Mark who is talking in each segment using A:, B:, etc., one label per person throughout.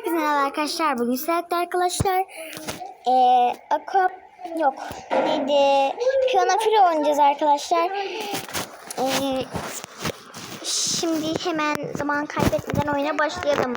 A: Herkese merhaba arkadaşlar. Bugün sizlerle arkadaşlar ee, aqua yok neydi? Piyano filo oynayacağız arkadaşlar. Ee, şimdi hemen zaman kaybetmeden oyuna başlayalım.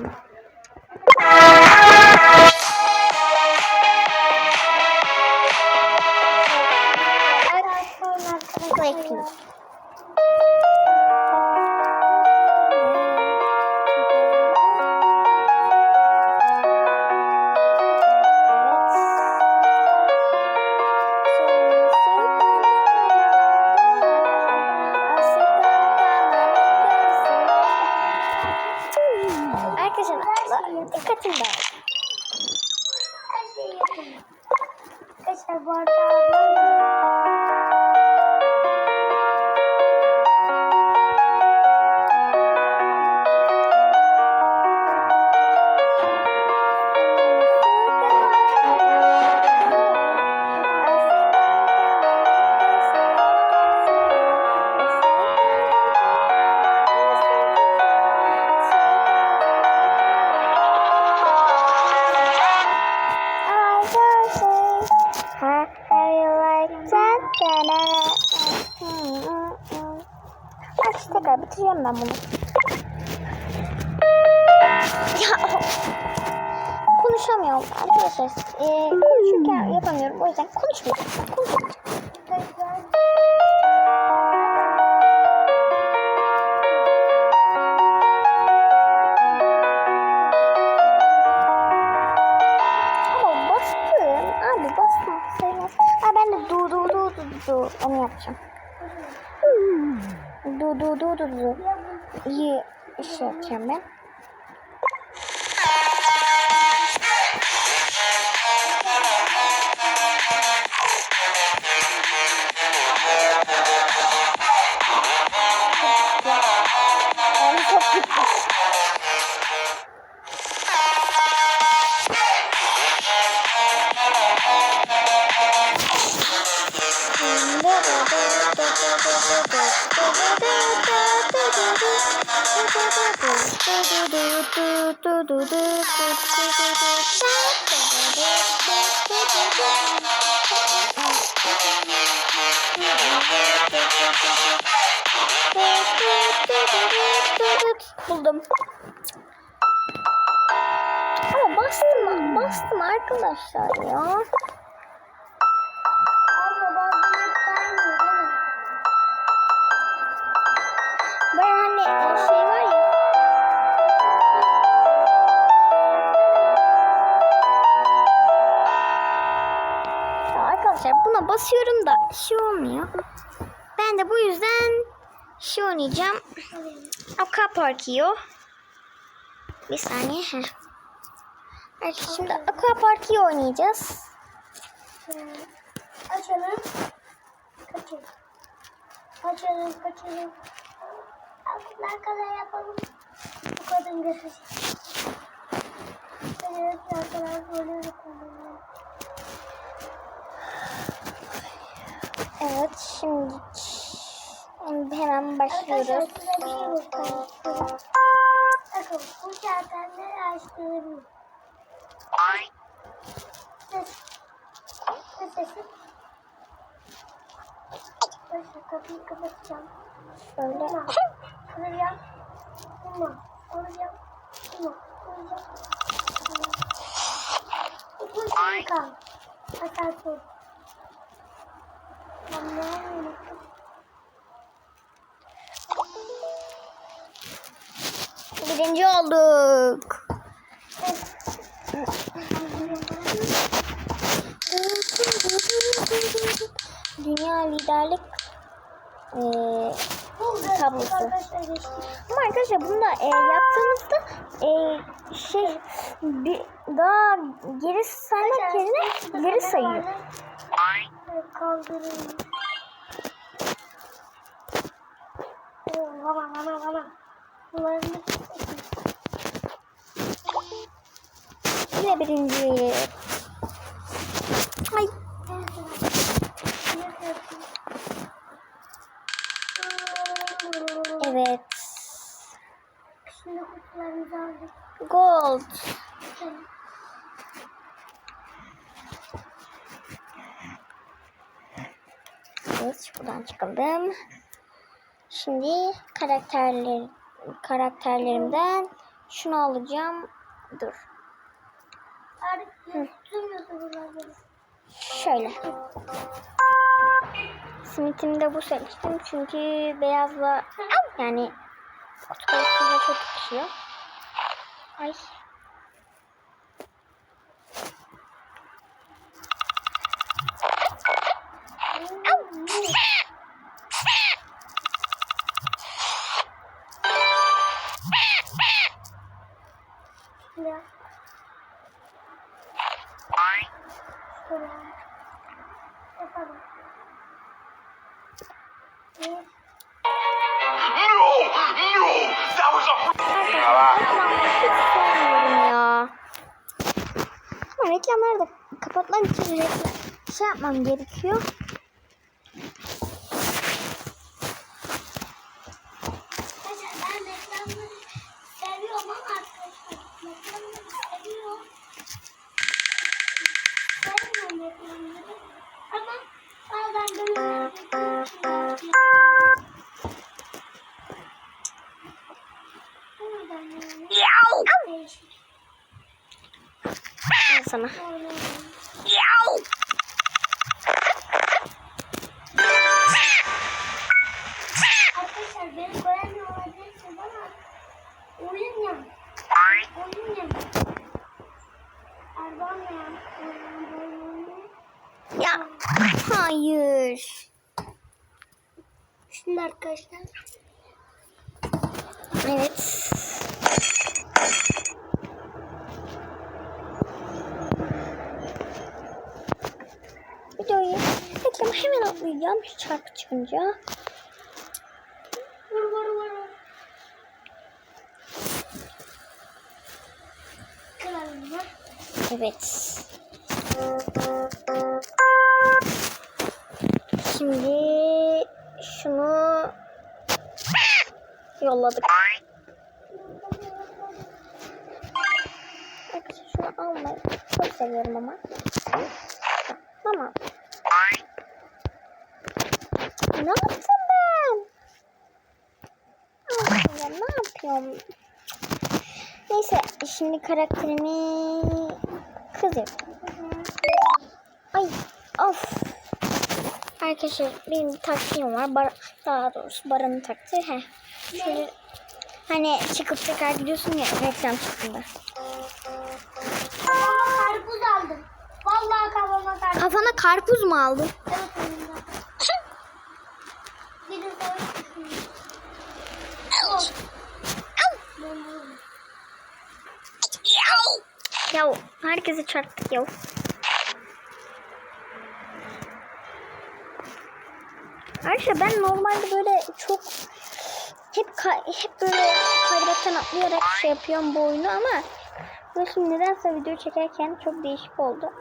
B: 谢谢
A: 关注 tekrar bitireceğim ben bunu. Ya konuşamıyorum arkadaşlar. Ee, konuşurken yapamıyorum. O yüzden konuşmayacağım. Konuşmayacağım. Sữa. Buldum. Ama bastım, bastım arkadaşlar ya. Basıyorum da şey olmuyor. Ben de bu yüzden şey oynayacağım. Aquaparkio. Bir saniye. Heh. Evet, şimdi Aquaparkio oynayacağız.
B: Açalım. Kaçalım. Açalım, kaçalım. Altından kadar yapalım. Bu kadın görecek. Evet, arkadaşlar böyle yapalım.
A: Evet şimdi hemen başlıyoruz.
B: Arkadaşlar. Bakın bu çantanları açtığım. Ses. Ses sesi. Arkadaşlar kapıyı kapatacağım.
A: Şöyle.
B: Kıracağım. Vurma. Vuracağım. Vurma. Vuracağım. Vurma. İki uçları kal. Asansör.
A: Birinci olduk. Dünya liderlik
B: Buldum.
A: Tablosu. Ama arkadaşlar bunu da eee, yaptığımızda eee, şey bir daha geri saymak yerine ileri sayıyor.
B: Kaldırın.
A: Yine birinci. Ay evet.
B: Şimdi kutularımızı aldık.
A: Gold. Buradan çıkalım. Şimdi karakterler karakterlerimden şunu alacağım. Dur.
B: Buraları.
A: Şöyle. Smith'imde bu seçtim çünkü beyazla yani otomatikle çok yakışıyor. Ay.
B: Ya.
C: No! No! That was a.
A: Ya. Reklamları da kapatmam için reklam şey yapmam gerekiyor.
B: Arkadaşlar.
A: Evet. Videoyu reklamı hemen atlayacağım çarpı çıkınca.
B: Vur vur vur. Kıralım mı?
A: Evet. Şimdi şunu yolladık. Evet, şunu almayı çok seviyorum ama. Ama. Ne yaptım ben? Ben? Ne yapıyorum? Neyse şimdi karakterimi kız yapıyorum. Ay of. Arkadaşlar benim bir taktiğim var. Bar daha doğrusu Baran'ın taktiği. Heh. Şöyle hani çıkıp tekrar gidiyorsun ya reklam çıktığında.
B: Kafama karpuz aldım. Vallahi kafama karpuz.
A: Kafana karpuz mu aldın?
B: Evet oyunda. Bir de savaş düşünüyorum. Of. Ben buldum.
A: Ya herkese çarptık ya. Arkadaşlar ben normalde böyle çok hep hep böyle kaybetten atlayarak şey yapıyorum bu oyunu ama bu şimdi nedense video çekerken çok değişik oldu.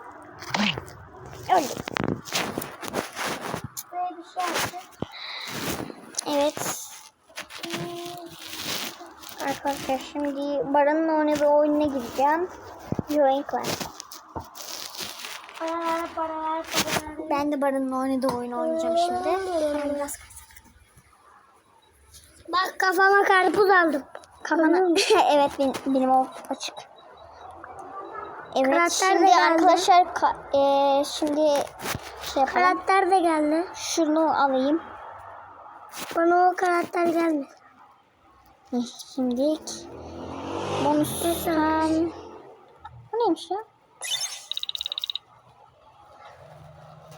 B: Böyle bir şey.
A: Evet. Arkadaşlar şimdi Baran'ın oynadığı oyununa gireceğim. Join
B: paralar.
A: Ben de Baran'ın oynadığı oyunu oynayacağım şimdi. Ben biraz
B: kafama karpuz aldım.
A: Kafana... evet benim, benim o açık. Evet
B: Karakter
A: şimdi arkadaşlar ka- eee, şimdi şey yapalım.
B: Karakter de geldi.
A: Şunu alayım.
B: Bana o karakter gelmedi.
A: Şimdi bonustan bu neymiş ya?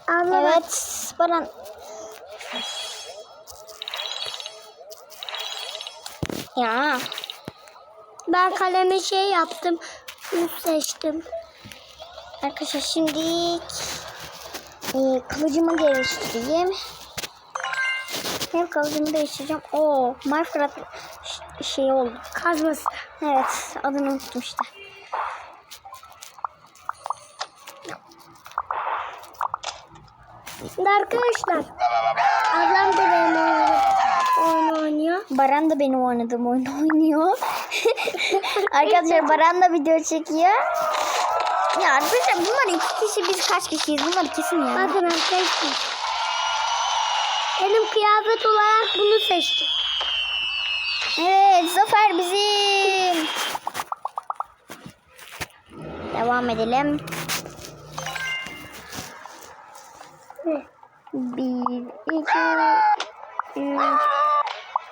B: Abla
A: Evet Baran ya
B: ben kaleme şey yaptım. Üst seçtim.
A: arkadaşlar şimdi e, kılıcımı geliştireyim. Hem kılıcımı değiştireceğim. Oo, Minecraft şey oldu.
B: Kazması.
A: Evet, adını unuttum işte.
B: Şimdi arkadaşlar. Ablam da benim oyunu oynuyor.
A: Baran da benim oynadığım oyunu oynuyor. arkadaşlar Baran da video çekiyor. Ya arkadaşlar bunlar iki kişi biz kaç kişiyiz? Bunlar kesin ya.
B: Bakın arkadaşlar. Benim kıyafet olarak bunu seçtim.
A: Evet zafer bizim. Devam edelim. Bir, iki, üç,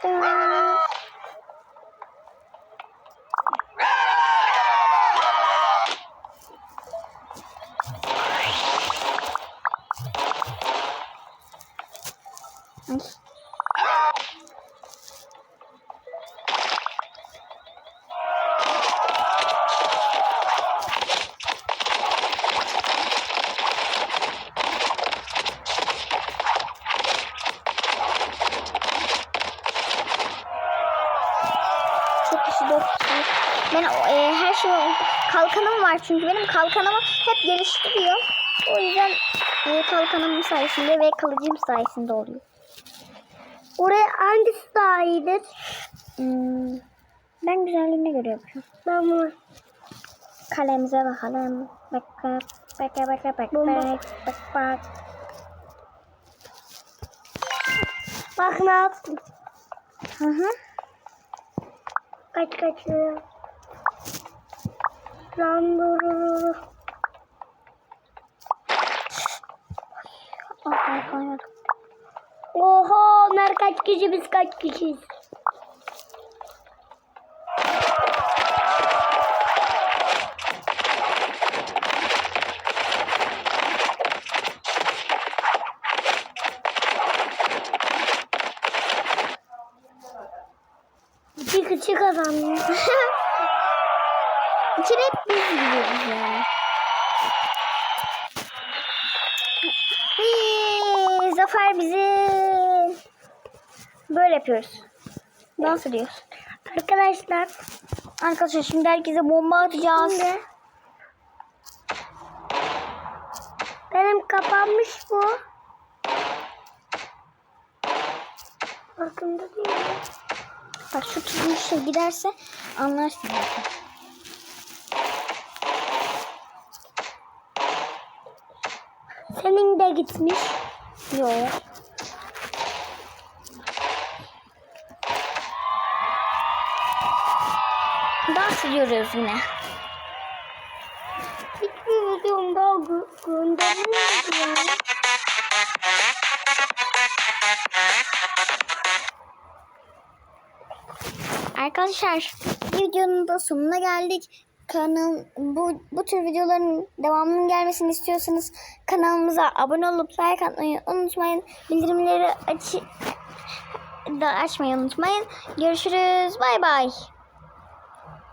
A: Right. Var çünkü benim kalkanımı hep geliştiriyor. O yüzden e, kalkanım sayesinde ve kalıcım sayesinde oluyor.
B: Oraya hangisi daha iyidir?
A: Hmm, ben güzelliğine göre yapıyorum.
B: Ben bunu.
A: Kalemize bakalım. Bak bak bak bak bak bak bak bak bak.
B: Ne yaptım.
A: Hı hı.
B: Kaç kaç
A: sana.
B: Oho onlar kaç kişi biz kaç kişiyiz. İki kişi kazandı.
A: İçeri hep biz gidiyoruz ya. Hii, Zafer bizi böyle yapıyoruz. Dans ediyoruz.
B: Arkadaşlar
A: Arkadaşlar şimdi herkese bomba atacağız.
B: şimdi benim kapanmış bu. Farkında değil?
A: Bak şu tutmuşa giderse anlarsın. zaten.
B: Senin de gitmiş.
A: Yok. Dans ediyoruz yine.
B: Hiçbir videom daha gö gönderilmedi.
A: Arkadaşlar videonun da sonuna geldik. Kanal bu bu tür videoların devamının gelmesini istiyorsanız kanalımıza abone olup like atmayı unutmayın. Bildirimleri aç da açmayı unutmayın. Görüşürüz. Bay bay.